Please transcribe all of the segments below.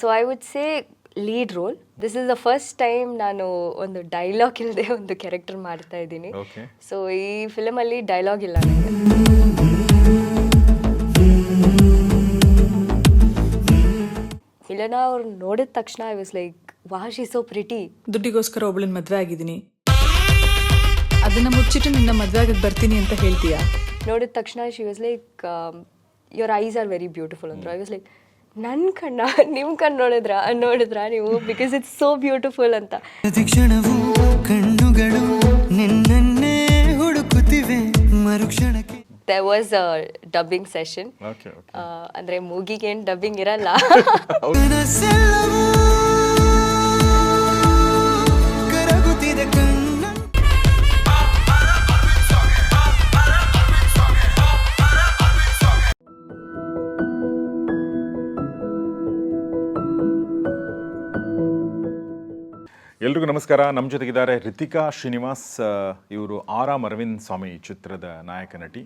So I would say lead role this is the first time ನಾನು ಒಂದು dialogue ಇಲ್ಲದೆ ಒಂದು ಕ್ಯಾರೆಕ್ಟರ್ ಮಾಡ್ತಾ ಇದ್ದೀನಿ. ಓಕೆ ಸೊ ಈ ಫಿಲಮಲ್ಲಿ ಡೈಲಾಗ್ ಇಲ್ಲ ನನಗೆ ಮಿಲನ ಅವ್ರು ನೋಡಿದ ತಕ್ಷಣ I was like wash is so pretty ದುಡ್ಡಿಗೋಸ್ಕರ ಒಬ್ಳನ್ನ ಮದ್ವೆ ಆಗಿದ್ದೀನಿ. ಅದನ್ನ ಮುಚ್ಚಿಟ್ಟು ನಿನ್ನ ಮದ್ವೆ ಆಗಕ್ಕೆ ಬರ್ತೀನಿ ಅಂತ ಹೇಳ್ತೀಯಾ? ನೋಡಿದ ತಕ್ಷಣ she was like your eyes are very beautiful ಅಂದ್ರು. ಐ ವಾಸ್ ಲೈಕ್ ನನ್ನ ಕಣ್ಣ ನಿಮ್ಮ ಕಣ್ಣು ನೋಡಿದ್ರ? ನೋಡಿದ್ರ ನೀವು? ಬಿಕಾಸ್ ಇಟ್ಸ್ ಸೋ ಬ್ಯೂಟಿಫುಲ್ ಅಂತ. ಪ್ರತಿಕ್ಷಣವು ಕಣ್ಣುಗಳು ನಿನ್ನನ್ನೇ ಹುಡುಕುತ್ತಿವೆ ಮರುಕ್ಷಣಕ್ಕೆ. There was a dubbing session ಅಂದ್ರೆ ಓಕೆ ಅಂದರೆ ಮೂಗಿಗೆ ಏನು ಡಬ್ಬಿಂಗ್ ಇರಲ್ಲ ನಮಸ್ಕಾರ. ನಮ್ಮ ಜೊತೆಗಿದ್ದಾರೆ ರಿತಿಕಾ ಶ್ರೀನಿವಾಸ್ ಇವರು ಆರಾಮ್ ಅರವಿಂದ್ ಸ್ವಾಮಿ ಚಿತ್ರದ ನಾಯಕ ನಟಿ.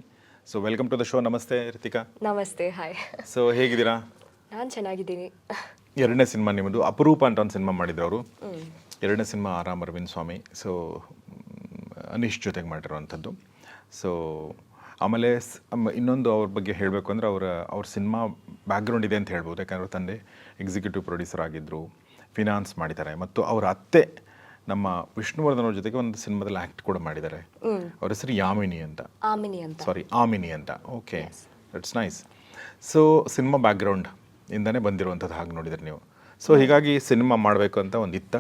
So welcome to the show ನಮಸ್ತೆ ರಿತಿಕಾ. ನಮಸ್ತೆ. ಹಾಯ್ ಸೊ ಹೇಗಿದ್ದೀರಾ? ನಾನು ಚೆನ್ನಾಗಿದ್ದೀನಿ. ಎರಡನೇ ಸಿನಿಮಾ ನಿಮ್ಮದು ಅಪರೂಪ ಅಂತ ಒಂದು ಸಿನಿಮಾ ಮಾಡಿದ್ರು ಅವರು ಎರಡನೇ ಸಿನಿಮಾ ಆರಾಮ್ ಅರವಿಂದ್ ಸ್ವಾಮಿ. ಸೊ ಅನೀಶ್ ಜೊತೆಗೆ ಮಾಡಿರುವಂಥದ್ದು. ಸೊ ಆಮೇಲೆ ಇನ್ನೊಂದು ಅವ್ರ ಬಗ್ಗೆ ಹೇಳಬೇಕು ಅಂದರೆ ಅವರ ಅವ್ರ ಸಿನಿಮಾ ಬ್ಯಾಕ್ಗ್ರೌಂಡ್ ಇದೆ ಅಂತ ಹೇಳ್ಬೋದು. ಯಾಕಂದ್ರೆ ಅವ್ರ ತಂದೆ ಎಕ್ಸಿಕ್ಯೂಟಿವ್ ಪ್ರೊಡ್ಯೂಸರ್ ಆಗಿದ್ದರು ಫಿನಾನ್ಸ್ ಮಾಡಿದ್ದಾರೆ. ಮತ್ತು ಅವರ ಅತ್ತೆ ನಮ್ಮ ವಿಷ್ಣುವರ್ಧನ್ ಅವ್ರ ಜೊತೆಗೆ ಒಂದು ಸಿನಿಮಾದಲ್ಲಿ ಆಕ್ಟ್ ಕೂಡ ಮಾಡಿದ್ದಾರೆ. ಅವ್ರ ಹೆಸರು ಯಾಮಿನಿ ಅಂತ. ಆಮಿನಿ ಅಂತ. ಸಾರಿ ಆಮಿನಿ ಅಂತ. Okay it's nice so cinema background ಇಂದಾನೆ ಬಂದಿರುವಂಥದ್ದು ಹಾಗೆ ನೋಡಿದ್ರೆ ನೀವು. ಸೊ ಹೀಗಾಗಿ ಸಿನಿಮಾ ಮಾಡಬೇಕು ಅಂತ ಒಂದು ಇತ್ತ?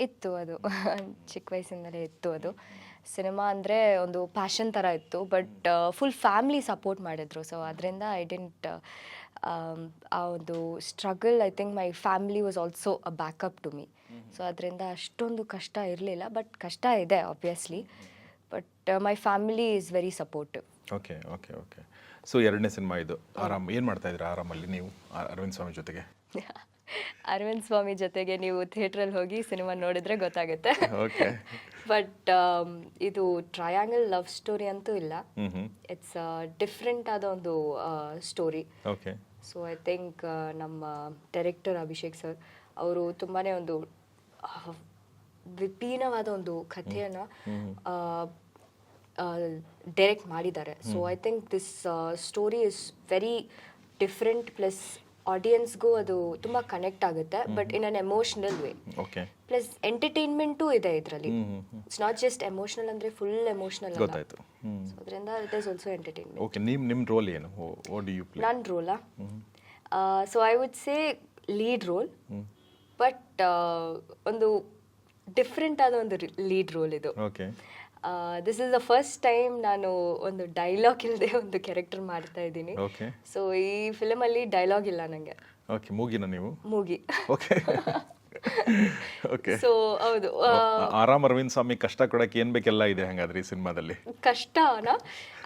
ಇತ್ತು ಅದು. ಚಿಕ್ಕ ವಯಸ್ಸಿಂದಲೇ ಇತ್ತು ಅದು. ಸಿನಿಮಾ ಅಂದರೆ ಒಂದು ಪ್ಯಾಷನ್ ಥರ ಇತ್ತು ಬಟ್ ಫುಲ್ ಫ್ಯಾಮ್ಲಿ ಸಪೋರ್ಟ್ ಮಾಡಿದ್ರು. ಸೊ ಅದರಿಂದ ಐ ಡೆಂಟ್ ಆ ಒಂದು struggle I think my family was also a backup to me so ಅದರಿಂದ ಅಷ್ಟೊಂದು ಕಷ್ಟ ಇರಲಿಲ್ಲ ಬಟ್ ಕಷ್ಟ ಇದೆ obviously but my family is very supportive okay okay okay so ಎರಡನೇ ಸಿನಿಮಾ ಇದು. ಆರಾಮ್ ಏನು ಮಾಡ್ತಾ ಇದ್ದೀರಾ ಆರಾಮಲ್ಲಿ ನೀವು ಅರವಿಂದ್ ಸ್ವಾಮಿ ಜೊತೆಗೆ? ಅರವಿಂದ್ ಸ್ವಾಮಿ ಜೊತೆಗೆ ನೀವು ಥಿಯೇಟ್ರಲ್ಲಿ ಹೋಗಿ ಸಿನಿಮಾ ನೋಡಿದ್ರೆ ಗೊತ್ತಾಗುತ್ತೆ. ಬಟ್ ಇದು ಟ್ರಯಾಂಗಲ್ ಲವ್ ಸ್ಟೋರಿ ಅಂತೂ ಇಲ್ಲ. ಇಟ್ಸ್ ಡಿಫ್ರೆಂಟ್ ಆದ ಒಂದು ಸ್ಟೋರಿ ಸೊ ಐ ಥಿಂಕ್ ನಮ್ಮ ಡೈರೆಕ್ಟರ್ ಅಭಿಷೇಕ್ ಸರ್ ಅವರು ತುಂಬಾ ಒಂದು ವಿಭಿನ್ನವಾದ ಒಂದು ಕಥೆಯನ್ನು ಡೈರೆಕ್ಟ್ ಮಾಡಿದ್ದಾರೆ. So I think this story is very different plus ಆಡಿಯನ್ಸ್ಗೂ ಅದು ತುಂಬ ಕನೆಕ್ಟ್ ಆಗುತ್ತೆ but in an emotional way okay plus entertainment ಇದೆ ಇದರಲ್ಲಿ. ಇಟ್ಸ್ ನಾಟ್ ಜಸ್ಟ್ ಎಮೋಷನಲ್ ಅಂದರೆ ಫುಲ್ ಎಮೋಷನಲ್ ಗೊತ್ತಾಯ್ತು. ಅದರಿಂದ it is also entertainment okay ನಿಮ್ಮ ನಿಮ್ಮ ರೋಲ್ ಏನು? ಓ ಡಿ ಯು ಪ್ಲೇ ನನ್ನ ರೋಲಾ so I would say lead role but ಒಂದು ಡಿಫ್ರೆಂಟ್ ಆದ ಒಂದು ಲೀಡ್ ರೋಲ್ ಇದು. Okay this is the first time ನಾನು ಒಂದು ಡೈಲಾಗ್ ಇಲ್ಲದೆ ಒಂದು ಕ್ಯಾರೆಕ್ಟರ್ ಮಾಡ್ತಾ ಇದ್ದೀನಿ. ಓಕೆ ಸೊ ಈ ಫಿಲಮಲ್ಲಿ ಡೈಲಾಗ್ ಇಲ್ಲ ನನಗೆ ಓಕೆ ಮೂಗಿನ ನೀವು? ಮೂಗಿ. ಓಕೆ ಓಕೆ ಸೊ ಹೌದು. ಆರಾಮ್ ಅರವಿಂದ್ ಸ್ವಾಮಿ ಕಷ್ಟ ಕೊಡಕ್ಕೆ ಏನ್ ಬೇಕೆಲ್ಲ ಇದೆ ಹಂಗಾದ್ರೆ ಈ ಸಿನಿಮಾದಲ್ಲಿ? ಕಷ್ಟನ?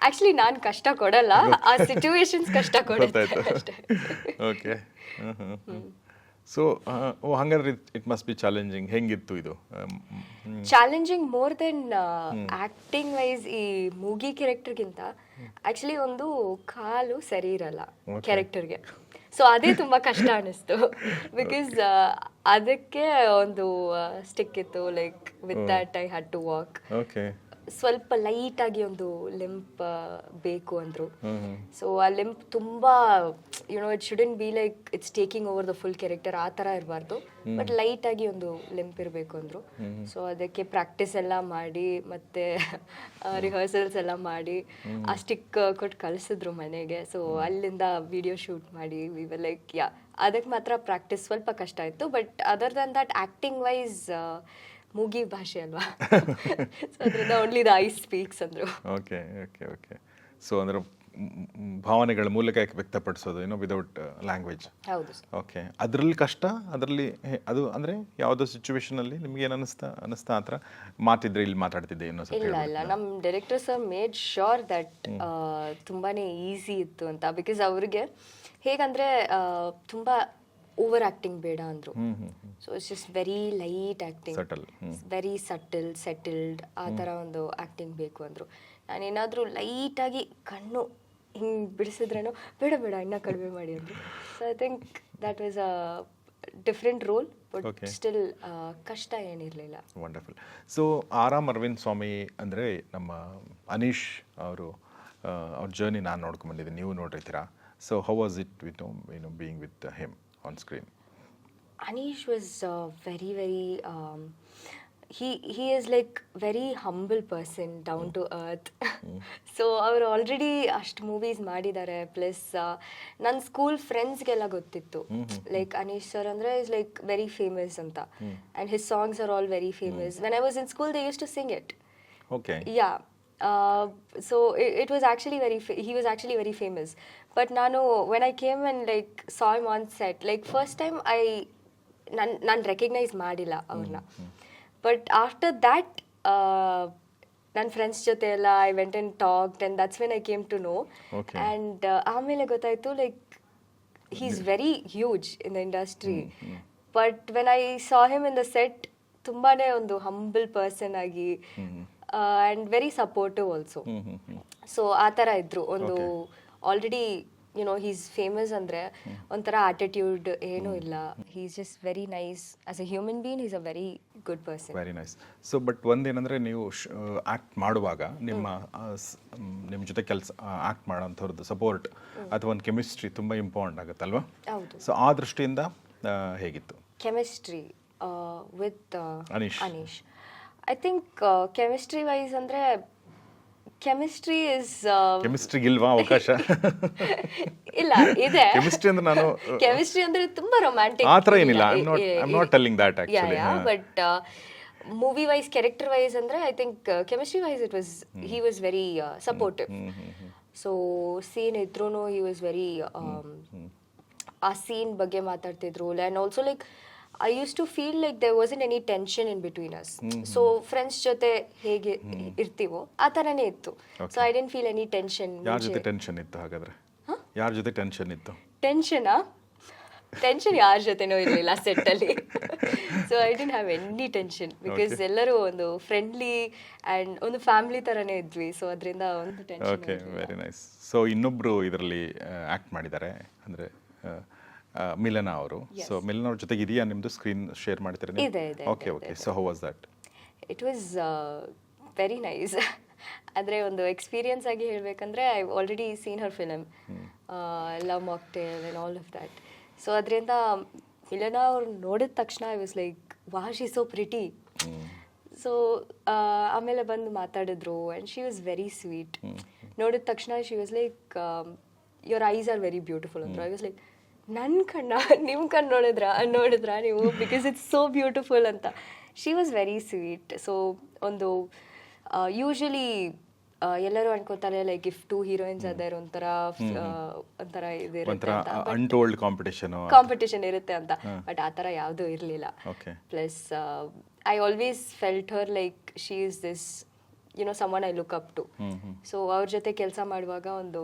ಆಕ್ಚುಲಿ ನಾನು ಕಷ್ಟ ಕೊಡಲ್ಲ. ಆ ಸಿಚುವೇಶನ್ಸ್ ಕಷ್ಟ ಕೊಡುತ್ತೆ ಅಷ್ಟೇ. ಓಕೆ ಸೊ ಓ ಹಂಗಾದ್ರೆ ಇಟ್ ಮಸ್ಟ್ ಬಿ ಚಾಲೆಂಜಿಂಗ್ ಹೆಂಗಿತ್ತು ಇದು? Challenging more than acting wise ಈ ಮೂಗಿ ಕ್ಯಾರೆಕ್ಟರ್ಗಿಂತ ಆಕ್ಚುಲಿ ಒಂದು ಕಾಲು ಸರಿ ಇರಲ್ಲ ಕ್ಯಾರೆಕ್ಟರ್ಗೆ ಸೊ ಅದೇ ತುಂಬಾ ಕಷ್ಟ ಅನಿಸ್ತು. ಬಿಕಾಸ್ ಅದಕ್ಕೆ ಒಂದು ಸ್ಟಿಕ್ ಇತ್ತು like with that I had to walk okay ಸ್ವಲ್ಪ ಲೈಟ್ ಆಗಿ ಒಂದು ಲಿಂಪ್ ಬೇಕು ಅಂದ್ರು. ಸೊ ಆ ಲಿಂಪ್ ತುಂಬಾ you know it shouldn't be like it's taking over the full character ಆ ತರ ಇರಬಾರ್ದು. ಬಟ್ ಲೈಟ್ ಆಗಿ ಒಂದು ಲಿಂಪ್ ಇರಬೇಕು ಅಂದ್ರು. ಸೊ ಅದಕ್ಕೆ ಪ್ರಾಕ್ಟೀಸ್ ಎಲ್ಲ ಮಾಡಿ ಮತ್ತೆ ರಿಹರ್ಸಲ್ಸ್ ಎಲ್ಲ ಮಾಡಿ ಆ ಸ್ಟಿಕ್ ಕೊಟ್ಟು ಕಳಿಸಿದ್ರು ಮನೆಗೆ. ಸೊ ಅಲ್ಲಿಂದ ವಿಡಿಯೋ ಶೂಟ್ ಮಾಡಿ ವಿ ವರ್ ಲೈಕ್ ಯಾ ಅದಕ್ಕೆ ಮಾತ್ರ ಪ್ರಾಕ್ಟೀಸ್ ಸ್ವಲ್ಪ ಕಷ್ಟ ಆಯಿತು but other than that acting wise ಮೂಗಿ ಭಾಷೆ ಅಲ್ವಾ? ಸೊ ಅದರಿಂದ ಓನ್ಲಿ ದ ಐ ಸ್ಪೀಕ್ಸ್ ಅಂದರು. ಓಕೆ ಓಕೆ ಓಕೆ ಸೊ ಅಂದ್ರೆ ಭಾವನೆಗಳ ಮೂಲಕ ವ್ಯಕ್ತಪಡಿಸೋದು? ಏನೋ ವಿದೌಟ್ ಲ್ಯಾಂಗ್ವೇಜ್ ಹೌದು ಸರ್. ಓಕೆ ಅದರಲ್ಲಿ ಕಷ್ಟ ಅದರಲ್ಲಿ ಅದು ಅಂದರೆ ಯಾವುದೋ ಸಿಚುವೇಶನಲ್ಲಿ ನಿಮ್ಗೆ ಏನು ಅನಿಸ್ತಾ ಅನಿಸ್ತಾ ಆ ಥರ ಮಾತಿದ್ರೆ ಇಲ್ಲಿ ಮಾತಾಡ್ತಿದ್ದೆ ಏನೋ ಸ್ವಲ್ಪ ಇಲ್ಲ ಇಲ್ಲ. ನಮ್ಮ director sir made sure that ತುಂಬಾ ಈಸಿ ಇತ್ತು ಅಂತ. ಬಿಕಾಸ್ ಅವ್ರಿಗೆ ಹೇಗಂದರೆ ತುಂಬ ಓವರ್ ಆಕ್ಟಿಂಗ್ ಬೇಡ ಅಂದರು. So it's just very light acting very subtle settled ಆ ಥರ ಒಂದು ಆ್ಯಕ್ಟಿಂಗ್ ಬೇಕು ಅಂದರು. ನಾನೇನಾದರೂ ಲೈಟಾಗಿ ಕಣ್ಣು ಹಿಂಗೆ ಬಿಡಿಸಿದ್ರೇನೋ ಬೇಡ ಬೇಡ ಇನ್ನ ಕಡಿಮೆ ಮಾಡಿ ಅಂದರು. So I think that was a different role but still ಕಷ್ಟ ಏನಿರಲಿಲ್ಲ. ವಂಡರ್ಫುಲ್ ಸೊ ಆರಾಮ್ ಅರವಿಂದ್ ಸ್ವಾಮಿ ಅಂದರೆ ನಮ್ಮ ಅನೀಶ್ ಅವರು ಅವ್ರ ಜರ್ನಿ ನಾನು ನೋಡ್ಕೊಂಡಿದ್ದೀನಿ ನೀವು ನೋಡಿರ್ತೀರಾ so how was it with ಏನು being with him on screen Anish was uh, very, very. Um, he he is like very humble person, down to earth. So ಅವ್ರು ಆಲ್ರೆಡಿ ಅಷ್ಟು ಮೂವೀಸ್ ಮಾಡಿದ್ದಾರೆ. ಪ್ಲಸ್ ನನ್ನ school ಫ್ರೆಂಡ್ಸ್ಗೆಲ್ಲ ಗೊತ್ತಿತ್ತು. Like Anish sir ಅಂದರೆ is like very famous ಅಂತ. And his songs are all very famous when I was in school they use to sing it okay yeah. Uh, so it, it was actually very fa- he was ನಾನು when I came and like i came and like saw him on set like first time i nan ನಾನು recognise ಮಾಡಿಲ್ಲ ಅವ್ರನ್ನ. But after that ನನ್ನ friends ಜೊತೆ ಎಲ್ಲ I went and talk and that's when I came to know. And ಆಮೇಲೆ ಗೊತ್ತಾಯಿತು like he is very huge in the industry but when I saw him in the set ತುಂಬಾ ಒಂದು humble person ಆಗಿ and very supportive also so ಆ ಥರ ಇದ್ರು ಒಂದು already you know he's famous ಅಂದರೆ ಒಂಥರ ಆಟಿಟ್ಯೂಡ್ ಏನೂ ಇಲ್ಲ. He's just very nice as a human being is a very good person very nice so but ಒಂದೇನಂದರೆ ನೀವು ಆ್ಯಕ್ಟ್ ಮಾಡುವಾಗ ನಿಮ್ಮ ನಿಮ್ಮ ಜೊತೆ ಕೆಲಸ ಆ್ಯಕ್ಟ್ ಮಾಡೋಂಥವ್ರದ್ದು ಸಪೋರ್ಟ್ ಅಥವಾ ಒಂದು ಕೆಮಿಸ್ಟ್ರಿ ತುಂಬ ಇಂಪಾರ್ಟೆಂಟ್ ಆಗುತ್ತಲ್ವಾ? ಹೌದು. ಸೊ ಆ ದೃಷ್ಟಿಯಿಂದ ಹೇಗಿತ್ತು? Chemistry with Anish. Anish. I think chemistry wise ಅಂದರೆ ಕೆಮಿಸ್ಟ್ರಿ ಇಸ್ ಕೆಮಿಸ್ಟ್ರಿ ಇಲ್ವಾ ಅವಕಾಶ? ಇಲ್ಲ ಇದೆ. ಕೆಮಿಸ್ಟ್ರಿ ಅಂದ್ರೆ ನಾನು ಕೆಮಿಸ್ಟ್ರಿ ಅಂದ್ರೆ ತುಂಬಾ ರೊಮ್ಯಾಂಟಿಕ್ ಆ ಥರ ಏನಿಲ್ಲ. I'm not- I'm not telling that actually. Actually but movie wise character wise ಅಂದ್ರೆ I think chemistry wise it was he was very supportive so scene ಇದ್ರೂ ಹಿ ವಾಸ್ ವೆರಿ ಆ ಸೀನ್ ಬಗ್ಗೆ ಮಾತಾಡ್ತಿದ್ರು. And also like I use to feel like there wasn't any tension in between us so friends ಜೊತೆ ಹೇಗೆ ಇರ್ತೀವೋ ಆ ಥರನೇ ಇತ್ತು. So I didn't feel any tension ಯಾರ ಜೊತೆ ಟೆನ್ಷನ್ ಇತ್ತು ಹಾಗಾದ್ರೆ? ಯಾರ ಜೊತೆ ಟೆನ್ಷನ್ ಇತ್ತು? ಟೆನ್ಷನಾ ಟೆನ್ಷನ್ ಯಾರ ಜೊತೆನೂ ಇರಲಿಲ್ಲ ಸೆಟ್ ಅಲ್ಲಿ so I didn't have any tension because ಎಲ್ಲರೂ ಒಂದು ಫ್ರೆಂಡ್ಲಿ ಅಂಡ್ ಒಂದು ಫ್ಯಾಮಿಲಿ ತರನೇ ಇದ್ವಿ. ಸೊ ಅದರಿಂದ ಒಂದು tension okay very nice so ಇನ್ನೊಬ್ರು ಇದರಲ್ಲಿ ಆಕ್ಟ್ ಮಾಡಿದ್ದಾರೆ. ಅಂದರೆ ಮಿಲನ ಅವರು. ಸೊ ಮಿಲನ ಅವ್ರ ಜೊತೆಗೆ ಇದೆಯಾ? ನಿಮ್ಮದು ಸ್ಕ್ರೀನ್ ಶೇರ್ ಮಾಡ್ತೀರಾ ಇದೆ, ಇದೆ, okay okay so how was that it was very nice ಆದರೆ ಒಂದು ಎಕ್ಸ್ಪೀರಿಯನ್ಸ್ ಆಗಿ ಹೇಳಬೇಕಂದ್ರೆ I already seen her film love mocktail and all of that so ಅದರಿಂದ ಮಿಲನ ಅವ್ರು ನೋಡಿದ ತಕ್ಷಣ I was like wow is so pretty so ಆಮೇಲೆ ಬಂದು ಮಾತಾಡಿದ್ರು and she was very sweet ನೋಡಿದ ತಕ್ಷಣ she was like your eyes are very beautiful ಅಂದ್ರು. ಐ ವಾಸ್ ಲೈಕ್ ನನ್ನ ಕಣ್ಣ ನಿಮ್ಮ ಕಣ್ಣು ನೋಡಿದ್ರ? ನೋಡಿದ್ರಾ ನೀವು? ಬಿಕಾಸ್ ಇಟ್ಸ್ ಸೋ ಬ್ಯೂಟಿಫುಲ್ ಅಂತ. She was very sweet so ಒಂದು ಯೂಶಲಿ ಎಲ್ಲರೂ ಅನ್ಕೋತಾರೆ like if two heroines other ಒಂಥರ ಒಂಥರ ಇದಿರುತ್ತೆ ಅನ್ಟೋಲ್ಡ್ ಕಾಂಪಿಟೇಷನ್ ಕಾಂಪಿಟೇಷನ್ ಇರುತ್ತೆ ಅಂತ. ಬಟ್ ಆ ಥರ ಯಾವುದೂ ಇರಲಿಲ್ಲ. Plus I always felt her like she is this you know someone I look up to so ಅವ್ರ ಜೊತೆ ಕೆಲಸ ಮಾಡುವಾಗ ಒಂದು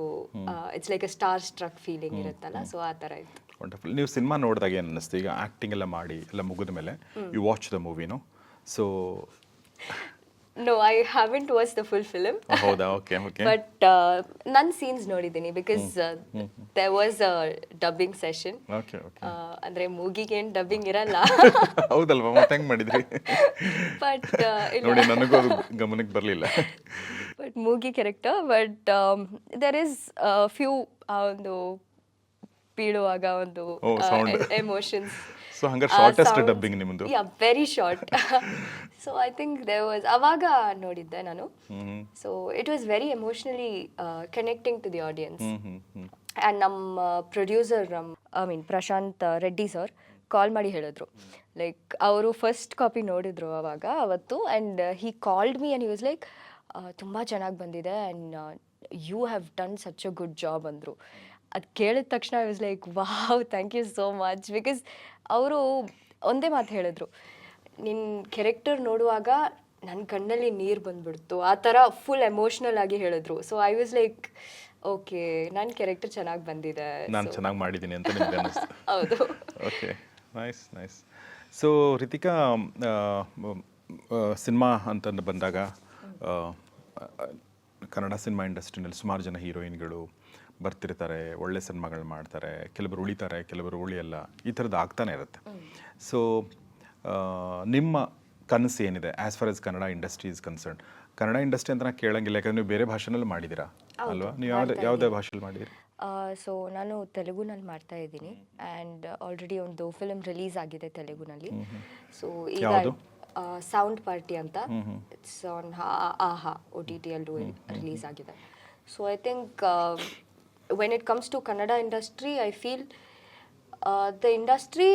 it's like a star struck feeling ಇರುತ್ತಲ್ಲ ಸೊ ಆ ತರ ಇತ್ತು. ವಂಡರ್ಫುಲ್ ನೀವು ಸಿನಿಮಾ ನೋಡಿದಾಗ ಏನು ಅನ್ನಿಸ್ತು ಈಗ ಆ್ಯಕ್ಟಿಂಗ್ ಎಲ್ಲ ಮಾಡಿ ಎಲ್ಲ ಮುಗಿದ ಮೇಲೆ you watch the ಮೂವಿನೋ so no I haven't watch the full film ಹೌದಾ ಓಕೆ ಓಕೆ ಬಟ್ ನನ್ನ ಸೀನ್ಸ್ ನೋಡಿದ್ದೀನಿ because there was a dubbing session okay okay ಅಂದರೆ ಮೂಗಿಗೆ ಏನು ಡಬ್ಬಿಂಗ್ ಇರಲ್ಲ. ಹೌದಲ್ವಾ? ಮತ್ತೆ ಹೆಂಗೆ ಮಾಡಿದ್ರಿ? ಬಟ್ ನೋಡಿ ನನಗೂ ಅದು ಗಮನಕ್ಕೆ ಬರಲಿಲ್ಲ. But ಮೂಗಿ character but there is few ಒಂದು ಬೀಳುವಾಗ ಒಂದು sound. ಎಮೋಷನ್ಸ್ ಸೊ ಹಂಗಾರೆ ಶಾರ್ಟೆಸ್ಟ್ ಡಬ್ಬಿಂಗ್ ನಿಮ್ಮದು yeah very short so I think they was ಅವಾಗ ನೋಡಿದ್ದೆ ನಾನು. So it was very emotionally connecting to the audience and and ನಮ್ಮ ಪ್ರೊಡ್ಯೂಸರ್ ನಮ್ಮ I mean Prashanth Reddy sir call ಮಾಡಿ ಹೇಳಿದ್ರು. Like ಅವರು ಫಸ್ಟ್ ಕಾಪಿ ನೋಡಿದ್ರು ಅವಾಗ ಅವತ್ತು and he called me and use was like ತುಂಬ ಚೆನ್ನಾಗಿ ಬಂದಿದೆ and you have done such a good job ಅಂದರು. ಅದು ಕೇಳಿದ ತಕ್ಷಣ I was like wow thank you so much because ಅವರು ಒಂದೇ ಮಾತು ಹೇಳಿದ್ರು. ನಿನ್ನ ಕೆರೆಕ್ಟರ್ ನೋಡುವಾಗ ನನ್ನ ಕಣ್ಣಲ್ಲಿ ನೀರು ಬಂದ್ಬಿಡ್ತು. ಆ ಥರ ಫುಲ್ ಎಮೋಷ್ನಲ್ ಆಗಿ ಹೇಳಿದ್ರು. So I was like okay ನನ್ನ ಕೆರೆಕ್ಟರ್ ಚೆನ್ನಾಗಿ ಬಂದಿದೆ. ನಾನು ಚೆನ್ನಾಗಿ ಮಾಡಿದ್ದೀನಿ ಅಂತ ನಿಮ್ಗೆ ಅನ್ನಿಸ್ತು ಹೌದು. Okay nice nice so Ritika cinema ಅಂತಂದು ಬಂದಾಗ ಕನ್ನಡ ಸಿನಿಮಾ ಇಂಡಸ್ಟ್ರಿನಲ್ಲಿ ಸುಮಾರು ಜನ ಹೀರೋಯಿನ್ಗಳು ಬರ್ತಿರ್ತಾರೆ ಒಳ್ಳೆ ಸಿನಿಮಾಗಳು ಮಾಡ್ತಾರೆ ಕೆಲವರು ಉಳಿತಾರೆ ಕೆಲವರು ಉಳಿಯಲ್ಲ ಈ ಥರದ್ದು ಆಗ್ತಾನೆ ಇರುತ್ತೆ. ಸೊ ನಿಮ್ಮ ಕನಸು ಏನಿದೆ as far as Kannada industry is concern Kannada industry ಅಂತ ನಾನು ಕೇಳಂಗಿಲ್ಲ ಯಾಕಂದ್ರೆ ನೀವು ಬೇರೆ ಭಾಷೆನಲ್ಲೂ ಮಾಡಿದ್ದೀರಾ? ಅಲ್ವಾ? ನೀವು ಯಾವ್ದು ಯಾವುದೇ ಭಾಷೆಯಲ್ಲಿ ಮಾಡಿದ್ದೀರಿ? ಸೊ ನಾನು ತೆಲುಗುನಲ್ಲಿ ಮಾಡ್ತಾ ಇದ್ದೀನಿ. ಆ್ಯಂಡ್ ಆಲ್ರೆಡಿ ಒಂದು ಫಿಲ್ಮ್ ರಿಲೀಸ್ ಆಗಿದೆ ತೆಲುಗುನಲ್ಲಿ. ಸೊ ಈಗ ಯಾವುದು? ಸೌಂಡ್ ಪಾರ್ಟಿ ಅಂತ it's on Aha O T ಟಿಯಲ್ಲೂ release ಆಗಿದೆ. So I think when it comes to Kannada industry I feel the industry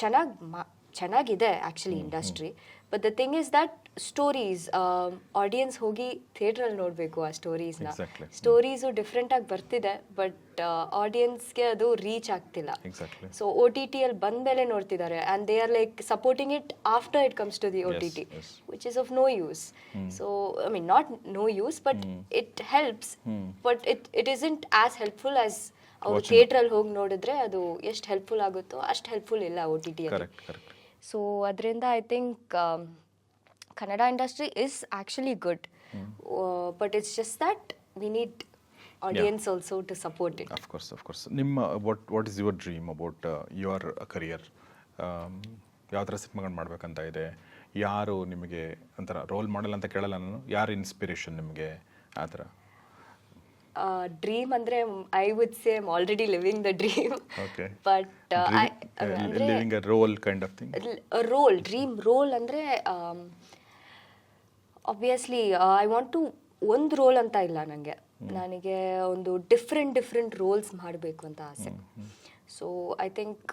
ಚೆನ್ನಾಗಿ ಮಾ ಚೆನ್ನಾಗಿದೆ actually industry but the thing is that stories audience ಹೋಗಿ ಥಿಯೇಟ್ರಲ್ಲಿ ನೋಡಬೇಕು ಆ ಸ್ಟೋರೀಸ್ನ. ಸ್ಟೋರೀಸು ಡಿಫ್ರೆಂಟಾಗಿ ಬರ್ತಿದೆ ಬಟ್ ಆಡಿಯನ್ಸ್ಗೆ ಅದು ರೀಚ್ ಆಗ್ತಿಲ್ಲ. ಸೊ ಒ ಟಿ ಟಿಯಲ್ಲಿ ಬಂದಮೇಲೆ ನೋಡ್ತಿದ್ದಾರೆ and they are like supporting it after it comes to the O T T. Which is of no use so I mean not no use but it helps but it it isn't as helpful as ಅವರು ಥಿಯೇಟ್ರಲ್ಲಿ ಹೋಗಿ ನೋಡಿದ್ರೆ ಅದು ಎಷ್ಟು helpful ಆಗುತ್ತೋ ಅಷ್ಟು helpful ಇಲ್ಲ O T ಟಿಯಲ್ಲಿ ಸೊ ಅದರಿಂದ I think Kannada industry is actually good but it's just that we need audience also to support it of course of course ನಿಮ್ಮ what what is your dream about your career ಯಾವ ಥರ ಸಿನಿಮಾಗಳು ಮಾಡ್ಬೇಕಂತ ಇದೆ? ಯಾರು ನಿಮಗೆ ಒಂಥರ ರೋಲ್ ಮಾಡೆಲ್ ಅಂತ ಕೇಳಲ್ಲ ನಾನು. ಯಾರು ಇನ್ಸ್ಪಿರೇಷನ್ ನಿಮಗೆ ಆ ಥರ ಡ್ರೀಮ್ ಅಂದರೆ I would say I'm already living the dream okay but living a role kind of thing role dream role ಅಂದರೆ ಆಬ್ವಿಯಸ್ಲಿ ಐ ವಾಂಟ್ ಟು ಒಂದು ರೋಲ್ ಅಂತ ಇಲ್ಲ ನನಗೆ ನನಗೆ ಒಂದು ಡಿಫ್ರೆಂಟ್ ಡಿಫ್ರೆಂಟ್ ರೋಲ್ಸ್ ಮಾಡಬೇಕು ಅಂತ ಆಸೆ. ಸೊ ಐ ಥಿಂಕ್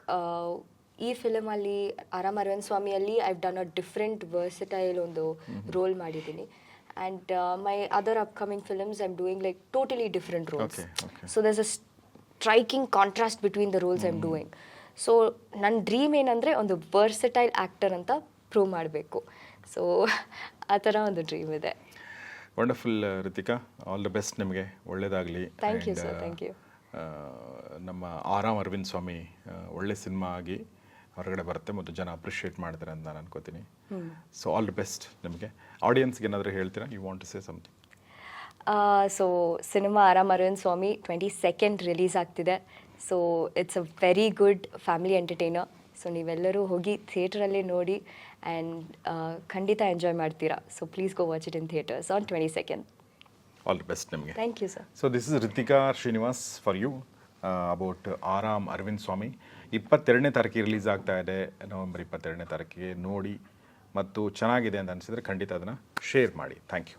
ಈ ಫಿಲಮಲ್ಲಿ Aaram Arvind ಸ್ವಾಮಿಯಲ್ಲಿ I done a different versatile ಒಂದು ರೋಲ್ ಮಾಡಿದ್ದೀನಿ. And my other upcoming films I am doing like totally different roles. So there's a striking contrast between the roles I am doing so ನನ್ನ dream ಏನಂದರೆ ಒಂದು versatile actor ಅಂತ prove ಮಾಡಬೇಕು. So ಆ ಥರ ಒಂದು ಡ್ರೀಮ್ ಇದೆ. Wonderful Ritika all the best ನಿಮಗೆ. ಒಳ್ಳೇದಾಗಲಿ. Thank you sir thank you ನಮ್ಮ ಆರಾಮ್ ಅರವಿಂದ್ ಸ್ವಾಮಿ ಒಳ್ಳೆ ಸಿನಿಮಾ ಆಗಿ ಹೊರಗಡೆ ಬರುತ್ತೆ. ಮತ್ತು ಜನ ಅಪ್ರಿಷಿಯೇಟ್ ಮಾಡ್ತಾರೆ ಅಂತ ನಾನು ಅನ್ಕೋತೀನಿ. ಸೊ ಆಲ್ ದ ಬೆಸ್ಟ್ ನಿಮಗೆ. ಆಡಿಯನ್ಸ್ಗೆ ಏನಾದರೂ ಹೇಳ್ತೀರಾ? You want to say something so cinema Aaram Aravind Swamy twenty second release ಆಗ್ತಿದೆ. So it's a very good family entertainer so ನೀವೆಲ್ಲರೂ ಹೋಗಿ ಥಿಯೇಟ್ರಲ್ಲೇ ನೋಡಿ ಆ್ಯಂಡ್ ಖಂಡಿತ ಎಂಜಾಯ್ ಮಾಡ್ತೀರಾ. So please go watch it in theatres on twenty second all the best ನಿಮಗೆ thank you sir so this is Ritika Srinivas for you about Aaram Aravind Swamy ಇಪ್ಪತ್ತೆರಡನೇ ತಾರೀಕಿಗೆ release ಆಗ್ತಾ ಇದೆ ನವೆಂಬರ್ ಇಪ್ಪತ್ತೆರಡನೇ ತಾರೀಕಿಗೆ ನೋಡಿ. ಮತ್ತು ಚೆನ್ನಾಗಿದೆ ಅಂತ ಅನಿಸಿದ್ರೆ ಖಂಡಿತ ಅದನ್ನು ಶೇರ್ ಮಾಡಿ. Thank you